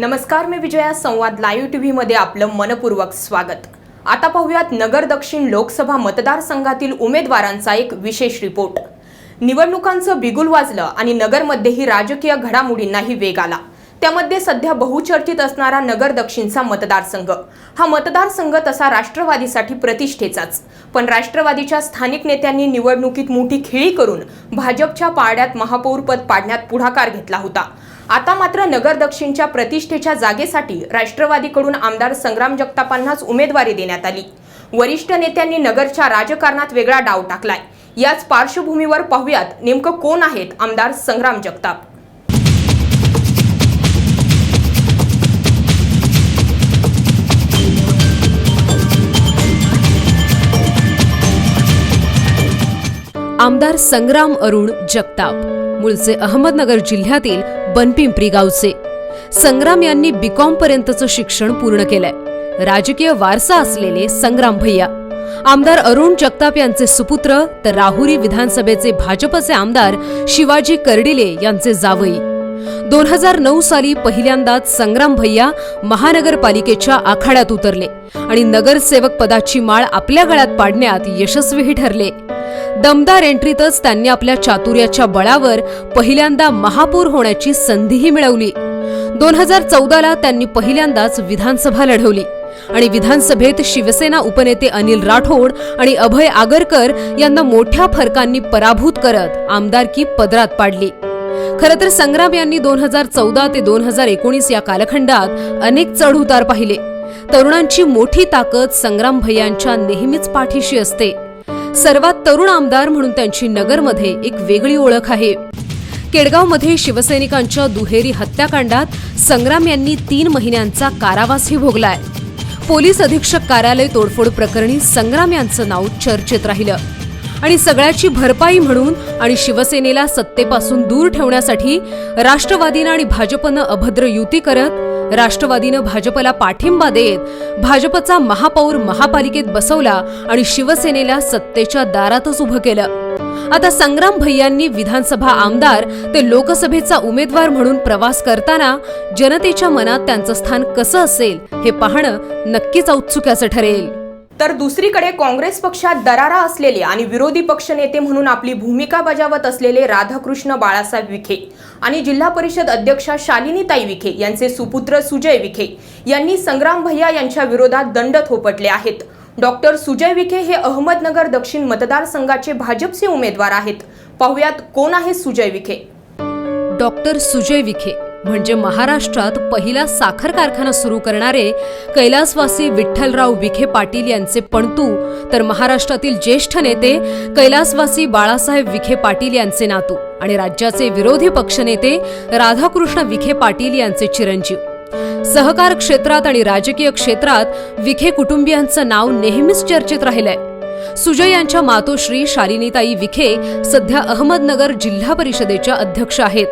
नमस्कार मी विजया संवाद live TV मध्ये आपलं मनपूर्वक स्वागत. आता पाहूयात नगर दक्षिण लोकसभा मतदारसंघातील उमेदवारांचा एक विशेष रिपोर्ट. निवडणुकांचं बिगुल वाजलं आणि नगरमध्येही राजकीय घडामोडींनाही वेग आला. त्यामध्ये सध्या बहुचर्चित असणारा नगर दक्षिणचा मतदारसंघ. हा मतदारसंघ तसा राष्ट्रवादीसाठी प्रतिष्ठेचाच. पण राष्ट्रवादीच्या स्थानिक नेत्यांनी निवडणुकीत मोठी खेळी करून भाजपच्या पारड्यात महापौरपद पाडण्यात पुढाकार घेतला होता. आता मात्र नगर दक्षिणच्या प्रतिष्ठेच्या जागेसाठी राष्ट्रवादीकडून आमदार संग्राम जगतापांनाच उमेदवारी देण्यात आली. वरिष्ठ नेत्यांनी नगरच्या राजकारणात वेगळा डाव टाकलाय. याच पार्श्वभूमीवर पाहूयात नेमकं कोण आहेत आमदार संग्राम जगताप. आमदार संग्राम अरुण जगताप. मूळचे अहमदनगर जिल्ह्यातील बनपिंपरी गावचे. संग्राम यांनी बीकॉम पर्यंतचं शिक्षण पूर्ण केलंय. राजकीय वारसा असलेले संग्राम भैया. आमदार अरुण जगताप यांचे सुपुत्र तर राहुरी विधानसभेचे भाजपचे आमदार शिवाजी कर्डिले यांचे जावई. दोन हजार नऊ साली पहिल्यांदाच संग्राम भैया महानगरपालिकेच्या आखाड्यात उतरले आणि नगरसेवक पदाची माळ आपल्या गळ्यात पाडण्यात यशस्वीही ठरले. दमदार एंट्रीतच त्यांनी आपल्या चातुर्याच्या बळावर पहिल्यांदा महापौर होण्याची संधीही मिळवली. दोन हजार चौदाला त्यांनी पहिल्यांदाच विधानसभा लढवली. आणि विधानसभेत शिवसेना उपनेते अनिल राठोड आणि अभय आगरकर यांना मोठ्या फरकांनी पराभूत करत आमदारकी पदरात पाडली. खरं तर संग्राम यांनी दोन हजार चौदा ते दोन हजार एकोणीस या कालखंडात अनेक चढउतार पाहिले. तरुणांची मोठी ताकद संग्राम भैयांच्या नेहमीच पाठीशी असते. सर्वात तरुण आमदार म्हणून त्यांची नगरमध्ये एक वेगळी ओळख आहे. केडगावमध्ये शिवसैनिकांच्या दुहेरी हत्याकांडात संग्राम यांनी तीन महिन्यांचा कारावासही भोगलाय. पोलीस अधीक्षक कार्यालय तोडफोड प्रकरणी संग्राम यांचं नाव चर्चेत राहिलं. आणि सगळ्याची भरपाई म्हणून आणि शिवसेनेला सत्तेपासून दूर ठेवण्यासाठी राष्ट्रवादीनं आणि भाजपनं अभद्र युती करत राष्ट्रवादीनं भाजपला पाठिंबा देत भाजपचा महापौर महापालिकेत बसवला आणि शिवसेनेला सत्तेच्या दारातच उभं केलं. आता संग्राम भैयांनी विधानसभा आमदार ते लोकसभेचा उमेदवार म्हणून प्रवास करताना जनतेच्या मनात त्यांचं स्थान कसं असेल हे पाहणं नक्कीच औत्सुक्याचं ठरेल. तर दुसरीकडे काँग्रेस पक्षात दरारा असलेले आणि विरोधी पक्षनेते म्हणून आपली भूमिका बजावत असलेले राधाकृष्ण बाळासाहेब विखे आणि जिल्हा परिषद अध्यक्षा शालिनीताई विखे यांचे सुपुत्र सुजय विखे यांनी संग्राम भैया यांच्या विरोधात दंड थोपटले आहेत. डॉक्टर सुजय विखे हे अहमदनगर दक्षिण मतदारसंघाचे भाजपचे उमेदवार आहेत. पाहुयात कोण आहे सुजय विखे? डॉक्टर सुजय विखे. म्हणजे महाराष्ट्रात पहिला साखर कारखाना सुरू करणारे कैलासवासी विठ्ठलराव विखे पाटील यांचे पणतू तर महाराष्ट्रातील ज्येष्ठ नेते कैलासवासी बाळासाहेब विखे पाटील यांचे नातू आणि राज्याचे विरोधी पक्षनेते राधाकृष्ण विखे पाटील यांचे चिरंजीव. सहकार क्षेत्रात आणि राजकीय क्षेत्रात विखे कुटुंबियांचं नाव नेहमीच चर्चेत राहिलंय. सुजय यांच्या मातोश्री शालिनीताई विखे सध्या अहमदनगर जिल्हा परिषदेच्या अध्यक्ष आहेत.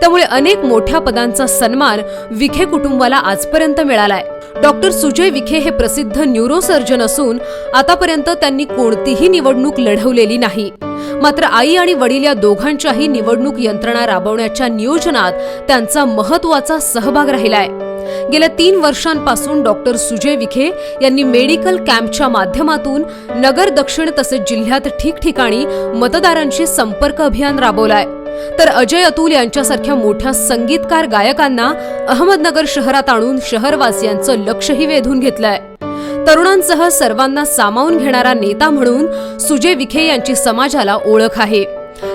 त्यामुळे अनेक मोठ्या पदांचा सन्मान विखे कुटुंबाला आजपर्यंत मिळालाय. डॉक्टर सुजय विखे हे प्रसिद्ध न्यूरोसर्जन असून आतापर्यंत त्यांनी कोणतीही निवडणूक लढवलेली नाही. मात्र आई आणि वडील या दोघांच्याही निवडणूक यंत्रणा राबवण्याच्या नियोजनात त्यांचा महत्त्वाचा सहभाग राहिलाय. गेल्या तीन वर्षांपासून डॉक्टर सुजय विखे यांनी मेडिकल कॅम्पच्या माध्यमातून नगर दक्षिण तसेच जिल्ह्यात ठिकठिकाणी मतदारांशी संपर्क अभियान राबवलाय. तर अजय अतुल यांच्यासारख्या मोठ्या संगीतकार गायकांना अहमदनगर शहरात आणून शहरवासियांचं लक्षही वेधून घेतलंय. तरुणांसह सर्वांना सामावून घेणारा नेता म्हणून सुजय विखे यांची समाजाला ओळख आहे.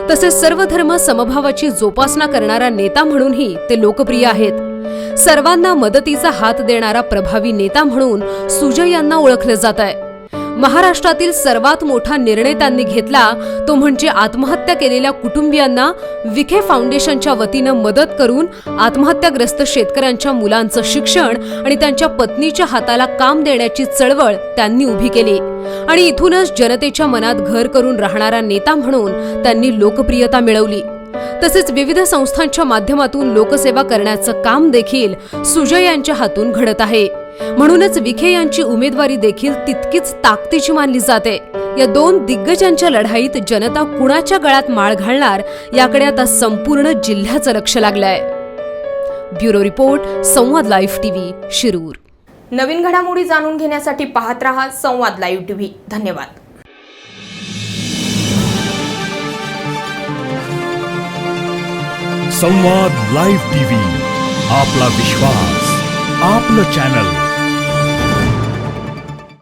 तसेच सर्व धर्म समभावाची जोपासना करणारा नेता म्हणूनही ते लोकप्रिय आहेत. सर्वांना मदतीचा हात देणारा प्रभावी नेता म्हणून सुजय यांना ओळखलं जात आहे महाराष्ट्रातील सर्वात मोठा निर्णय त्यांनी घेतला तो म्हणजे आत्महत्या केलेल्या कुटुंबियांना विखे फाउंडेशनच्या वतीनं मदत करून आत्महत्याग्रस्त शेतकऱ्यांच्या मुलांचं शिक्षण आणि त्यांच्या पत्नीच्या हाताला काम देण्याची चळवळ त्यांनी उभी केली. आणि इथूनच जनतेच्या मनात घर करून राहणारा नेता म्हणून त्यांनी लोकप्रियता मिळवली. तसेच विविध संस्थांच्या माध्यमातून लोकसेवा करण्याचं काम देखील सुजय यांच्या हातून घडत आहे. म्हणूनच विखे यांची उमेदवारी देखील तितकीच ताकदीची मानली जाते. या दोन दिग्गजांच्या लढाईत जनता कुणाच्या गळ्यात माळ घालणार याकडे आता संपूर्ण जिल्ह्याचं लक्ष लागलंय. Bureau report Samvad live TV Shirur. नवीन घडामोडी जाणून घेण्यासाठी पाहत रहा संवाद लाईव्ह टीव्ही. धन्यवाद. संवाद लाईव्ह टीव्ही आपला विश्वास आपलं चॅनल.